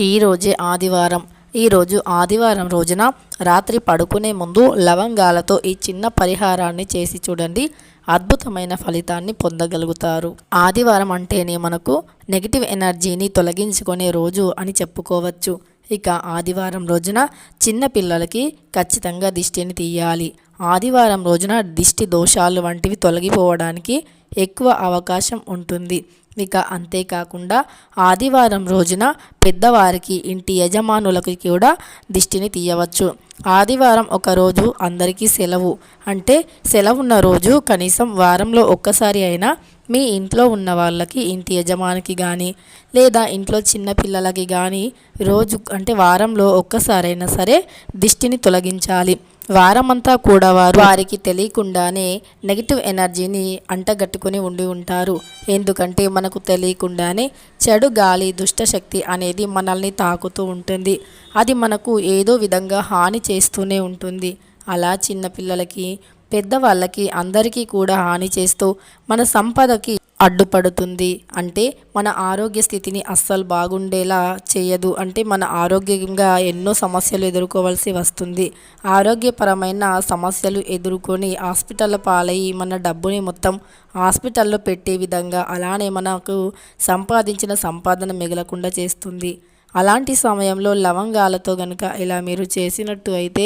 ఈరోజే ఆదివారం. ఈరోజు ఆదివారం రోజున రాత్రి పడుకునే ముందు లవంగాలతో ఈ చిన్న పరిహారాన్ని చేసి చూడండి. అద్భుతమైన ఫలితాన్ని పొందగలుగుతారు. ఆదివారం అంటేనే మనకు నెగిటివ్ ఎనర్జీని తొలగించుకునే రోజు అని చెప్పుకోవచ్చు. ఇక ఆదివారం రోజున చిన్న పిల్లలకి ఖచ్చితంగా దిష్టిని తీయాలి. ఆదివారం రోజున దిష్టి దోషాలు వంటివి తొలగిపోవడానికి ఎక్కువ అవకాశం ఉంటుంది. ఇక అంతేకాకుండా ఆదివారం రోజున పెద్దవారికి ఇంటి యజమానులకి కూడా దిష్టిని తీయవచ్చు. ఆదివారం ఒక రోజు అందరికీ సెలవు. అంటే సెలవున్న రోజు కనీసం వారంలో ఒక్కసారి అయినా మీ ఇంట్లో ఉన్న వాళ్ళకి ఇంటి యజమానికి కానీ లేదా ఇంట్లో చిన్న పిల్లలకి కానీ రోజు అంటే వారంలో ఒక్కసారైనా సరే దిష్టిని తొలగించాలి. వారమంతా కూడా వారు వారికి తెలియకుండానే నెగిటివ్ ఎనర్జీని అంటగట్టుకుని ఉండి ఉంటారు. ఎందుకంటే మనకు తెలియకుండానే చెడు గాలి దుష్టశక్తి అనేది మనల్ని తాకుతూ ఉంటుంది. అది మనకు ఏదో విధంగా హాని చేస్తూనే ఉంటుంది. అలా చిన్నపిల్లలకి పెద్దవాళ్ళకి అందరికీ కూడా హాని చేస్తూ మన సంపదకి అడ్డుపడుతుంది. అంటే మన ఆరోగ్య స్థితిని అస్సలు బాగుండేలా చేయదు. అంటే మన ఆరోగ్యంగా ఎన్నో సమస్యలు ఎదుర్కోవాల్సి వస్తుంది. ఆరోగ్యపరమైన సమస్యలు ఎదుర్కొని హాస్పిటల్ పాలయ్యి మన డబ్బుని మొత్తం హాస్పిటల్లో పెట్టే విధంగా అలానే మనకు సంపాదించిన సంపాదన మిగలకుండా చేస్తుంది. అలాంటి సమయంలో లవంగాలతో కనుక ఇలా మీరు చేసినట్టు అయితే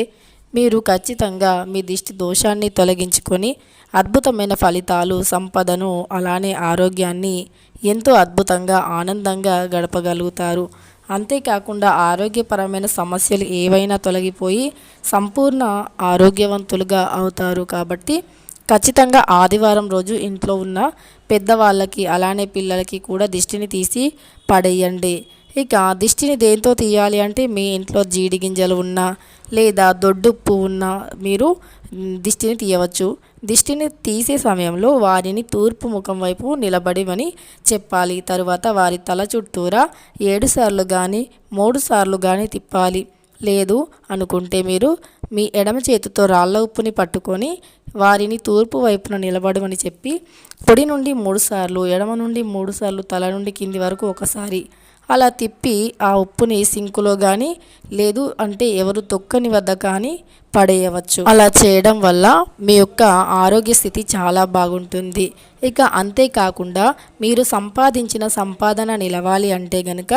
మీరు ఖచ్చితంగా మీ దిష్టి దోషాన్ని తొలగించుకొని అద్భుతమైన ఫలితాలు సంపదను అలానే ఆరోగ్యాన్ని ఎంతో అద్భుతంగా ఆనందంగా గడపగలుగుతారు. అంతేకాకుండా ఆరోగ్యపరమైన సమస్యలు ఏవైనా తొలగిపోయి సంపూర్ణ ఆరోగ్యవంతులుగా అవుతారు కాబట్టి ఖచ్చితంగా ఆదివారం రోజు ఇంట్లో ఉన్న పెద్దవాళ్ళకి అలానే పిల్లలకి కూడా దిష్టిని తీసి పడేయండి. ఇక దిష్టిని దేంతో తీయాలి అంటే మీ ఇంట్లో జీడి గింజలు ఉన్నా లేదా దొడ్డుప్పు ఉన్న మీరు దిష్టిని తీయవచ్చు. దిష్టిని తీసే సమయంలో వారిని తూర్పు ముఖం వైపు నిలబడివని చెప్పాలి. తరువాత వారి తల చుట్టూరా ఏడుసార్లు కానీ మూడుసార్లు కానీ తిప్పాలి. లేదు అనుకుంటే మీరు మీ ఎడమ చేతితో రాళ్ళ ఉప్పుని పట్టుకొని వారిని తూర్పు వైపున నిలబడమని చెప్పి పొడి నుండి మూడుసార్లు ఎడమ నుండి మూడు సార్లు తల నుండి కింది వరకు ఒకసారి అలా తిప్పి ఆ ఉప్పుని సింకులో కానీ లేదు అంటే ఎవరు తొక్కని వద్ద కానీ పడేయవచ్చు. అలా చేయడం వల్ల మీ యొక్క ఆరోగ్య స్థితి చాలా బాగుంటుంది. ఇక అంతేకాకుండా మీరు సంపాదించిన సంపాదన నిలవాలి అంటే గనుక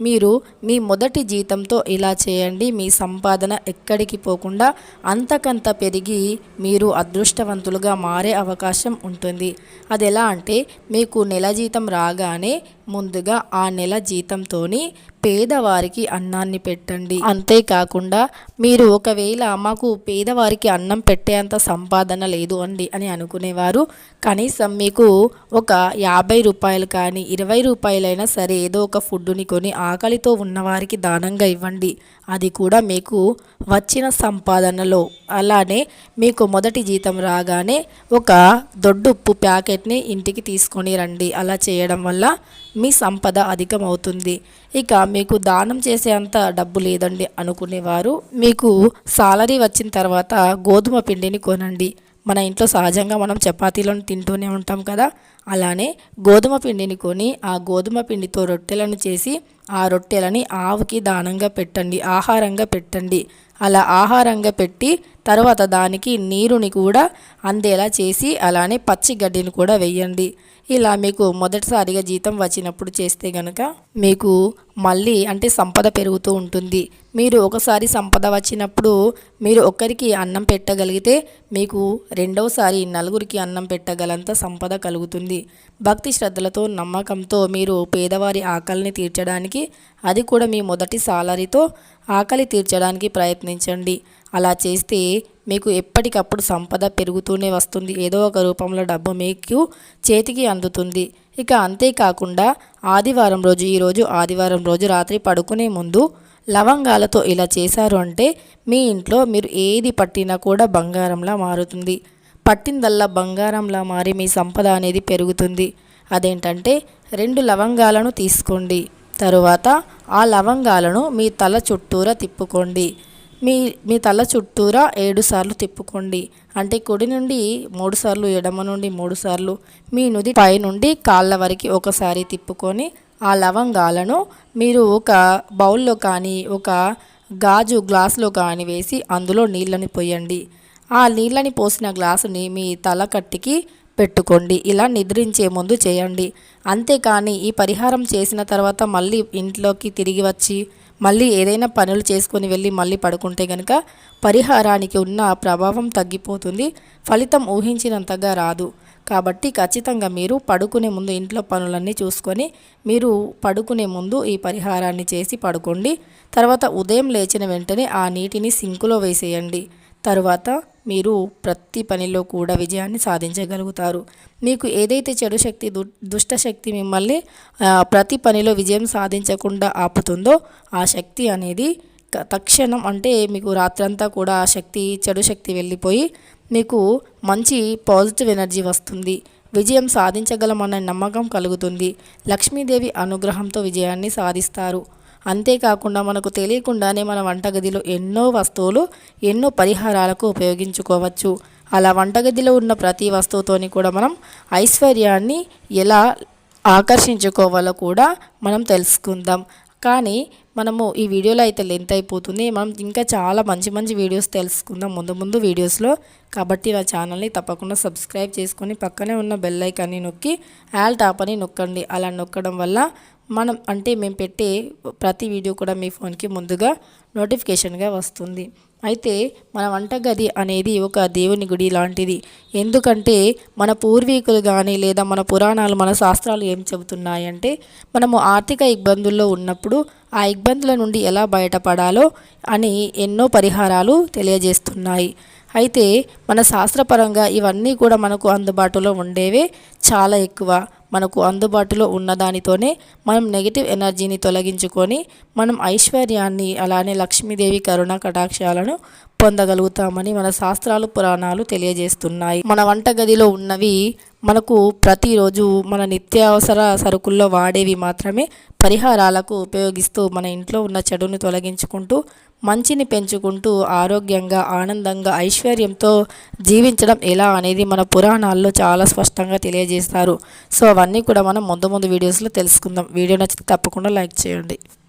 మీరు మీ మొదటి జీతంతో ఇలా చేయండి. మీ సంపాదన ఎక్కడికి పోకుండా అంతకంత పెరిగి మీరు అదృష్టవంతులుగా మారే అవకాశం ఉంటుంది. అది ఎలా అంటే మీకు నెల జీతం రాగానే ముందుగా ఆ నెల జీతంతో పేదవారికి అన్నాన్ని పెట్టండి. అంతేకాకుండా మీరు ఒకవేళ మాకు పేదవారికి అన్నం పెట్టేంత సంపాదన లేదు అండి అని అనుకునేవారు. కనీసం మీకు ఒక యాభై రూపాయలు కానీ ఇరవై రూపాయలైనా సరే ఏదో ఒక ఫుడ్ని కొని ఆకలితో ఉన్నవారికి దానంగా ఇవ్వండి. అది కూడా మీకు వచ్చిన సంపాదనలో. అలానే మీకు మొదటి జీతం రాగానే ఒక దొడ్డుప్పు ప్యాకెట్ని ఇంటికి తీసుకొని రండి. అలా చేయడం వల్ల మీ సంపద అధికమవుతుంది. ఇక మీకు దానం చేసే అంత డబ్బు లేదండి అనుకునేవారు. మీకు సాలరీ వచ్చిన తర్వాత గోధుమ పిండిని కొనండి. మన ఇంట్లో సహజంగా మనం చపాతీలను తింటూనే ఉంటాం కదా. అలానే గోధుమ పిండిని కొని ఆ గోధుమ పిండితో రొట్టెలను చేసి ఆ రొట్టెలని ఆవుకి దానంగా పెట్టండి ఆహారంగా పెట్టండి. అలా ఆహారంగా పెట్టి తర్వాత దానికి నీరుని కూడా అందేలా చేసి అలానే పచ్చి గడ్డిని కూడా వేయండి. ఇలా మీకు మొదటిసారిగా జీతం వచ్చినప్పుడు చేస్తే గనక మీకు మళ్ళీ అంటే సంపద పెరుగుతూ ఉంటుంది. మీరు ఒకసారి సంపద వచ్చినప్పుడు మీరు ఒక్కరికి అన్నం పెట్టగలిగితే మీకు రెండవసారి నలుగురికి అన్నం పెట్టగలంత సంపద కలుగుతుంది. భక్తి శ్రద్ధలతో నమ్మకంతో మీరు పేదవారి ఆకలిని తీర్చడానికి అది కూడా మీ మొదటి సాలరీతో ఆకలి తీర్చడానికి ప్రయత్నించండి. అలా చేస్తే మీకు ఎప్పటికప్పుడు సంపద పెరుగుతూనే వస్తుంది. ఏదో ఒక రూపంలో డబ్బు మీకు చేతికి అందుతుంది. ఇక అంతేకాకుండా ఆదివారం రోజు ఈరోజు ఆదివారం రోజు రాత్రి పడుకునే ముందు లవంగాలతో ఇలా చేశారు అంటే మీ ఇంట్లో మీరు ఏది పట్టినా కూడా బంగారంలా మారుతుంది. పట్టిందల్లా బంగారంలా మారి మీ సంపద అనేది పెరుగుతుంది. అదేంటంటే రెండు లవంగాలను తీసుకోండి. తరువాత ఆ లవంగాలను మీ తల చుట్టూరా తిప్పుకోండి. మీ మీ తల చుట్టూరా ఏడు సార్లు తిప్పుకోండి. అంటే కుడి నుండి మూడు సార్లు ఎడమ నుండి మూడు సార్లు మీ నుది పై నుండి కాళ్ళ వరకు ఒకసారి తిప్పుకొని ఆ లవంగాలను మీరు ఒక బౌల్లో కానీ ఒక గాజు గ్లాసులో కానీ వేసి అందులో నీళ్ళని పోయండి. ఆ నీళ్ళని పోసిన గ్లాసుని మీ తల కట్టికి పెట్టుకోండి. ఇలా నిద్రించే ముందు చేయండి. అంతేకాని ఈ పరిహారం చేసిన తర్వాత మళ్ళీ ఇంట్లోకి తిరిగి వచ్చి మళ్ళీ ఏదైనా పనులు చేసుకొని వెళ్ళి మళ్ళీ పడుకుంటే కనుక పరిహారానికి ఉన్న ప్రభావం తగ్గిపోతుంది. ఫలితం ఊహించినంతగా రాదు. కాబట్టి ఖచ్చితంగా మీరు పడుకునే ముందు ఇంట్లో పనులన్నీ చూసుకొని మీరు పడుకునే ముందు ఈ పరిహారాన్ని చేసి పడుకోండి. తర్వాత ఉదయం లేచిన వెంటనే ఆ నీటిని సింకులో వేసేయండి. తరువాత మీరు ప్రతి పనిలో కూడా విజయాన్ని సాధించగలుగుతారు. మీకు ఏదైతే చెడు శక్తి దు దుష్ట శక్తి మిమ్మల్ని ప్రతి పనిలో విజయం సాధించకుండా ఆపుతుందో ఆ శక్తి అనేది తక్షణం అంటే మీకు రాత్రంతా కూడా ఆ శక్తి చెడు శక్తి వెళ్ళిపోయి మీకు మంచి పాజిటివ్ ఎనర్జీ వస్తుంది. విజయం సాధించగలమన్న నమ్మకం కలుగుతుంది. లక్ష్మీదేవి అనుగ్రహంతో విజయాన్ని సాధిస్తారు. అంతేకాకుండా మనకు తెలియకుండానే మన వంటగదిలో ఎన్నో వస్తువులు ఎన్నో పరిహారాలకు ఉపయోగించుకోవచ్చు. అలా వంటగదిలో ఉన్న ప్రతి వస్తువుతోని కూడా మనం ఐశ్వర్యాన్ని ఎలా ఆకర్షించుకోవాలో కూడా మనం తెలుసుకుందాం. కానీ మనము ఈ వీడియోలో అయితే లెంత్ అయిపోతుంది. మనం ఇంకా చాలా మంచి మంచి వీడియోస్ తెలుసుకుందాం ముందు ముందు వీడియోస్లో. కాబట్టి నా ఛానల్ని తప్పకుండా సబ్స్క్రైబ్ చేసుకొని పక్కనే ఉన్న బెల్ ఐకాన్ని నొక్కి యాల్ టాప్ అని నొక్కండి. అలా నొక్కడం వల్ల మనం అంటే మేము పెట్టే ప్రతి వీడియో కూడా మీ ఫోన్కి ముందుగా నోటిఫికేషన్గా వస్తుంది. అయితే మన వంటగది అనేది ఒక దేవుని గుడి లాంటిది. ఎందుకంటే మన పూర్వీకులు కానీ లేదా మన పురాణాలు మన శాస్త్రాలు ఏం చెబుతున్నాయంటే మనము ఆర్థిక ఇబ్బందుల్లో ఉన్నప్పుడు ఆ ఇబ్బందుల నుండి ఎలా బయటపడాలో అని ఎన్నో పరిహారాలు తెలియజేస్తున్నాయి. అయితే మన శాస్త్రపరంగా ఇవన్నీ కూడా మనకు అందుబాటులో ఉండేవే చాలా ఎక్కువ. మనకు అందుబాటులో ఉన్నదానితోనే మనం నెగిటివ్ ఎనర్జీని తొలగించుకొని మనం ఐశ్వర్యాన్ని అలానే లక్ష్మీదేవి కరుణ కటాక్షాలను పొందగలుగుతామని మన శాస్త్రాలు పురాణాలు తెలియజేస్తున్నాయి. మన వంటగదిలో ఉన్నవి మనకు ప్రతిరోజు మన నిత్యావసర సరుకుల్లో వాడేవి మాత్రమే పరిహారాలకు ఉపయోగిస్తూ మన ఇంట్లో ఉన్న చెడుని తొలగించుకుంటూ మంచిని పెంచుకుంటూ ఆరోగ్యంగా ఆనందంగా ఐశ్వర్యంతో జీవించడం ఎలా అనేది మన పురాణాల్లో చాలా స్పష్టంగా తెలియజేస్తారు. సో అవన్నీ కూడా మనం ముందు ముందు వీడియోస్లో తెలుసుకుందాం. వీడియో నచ్చితే తప్పకుండా లైక్ చేయండి.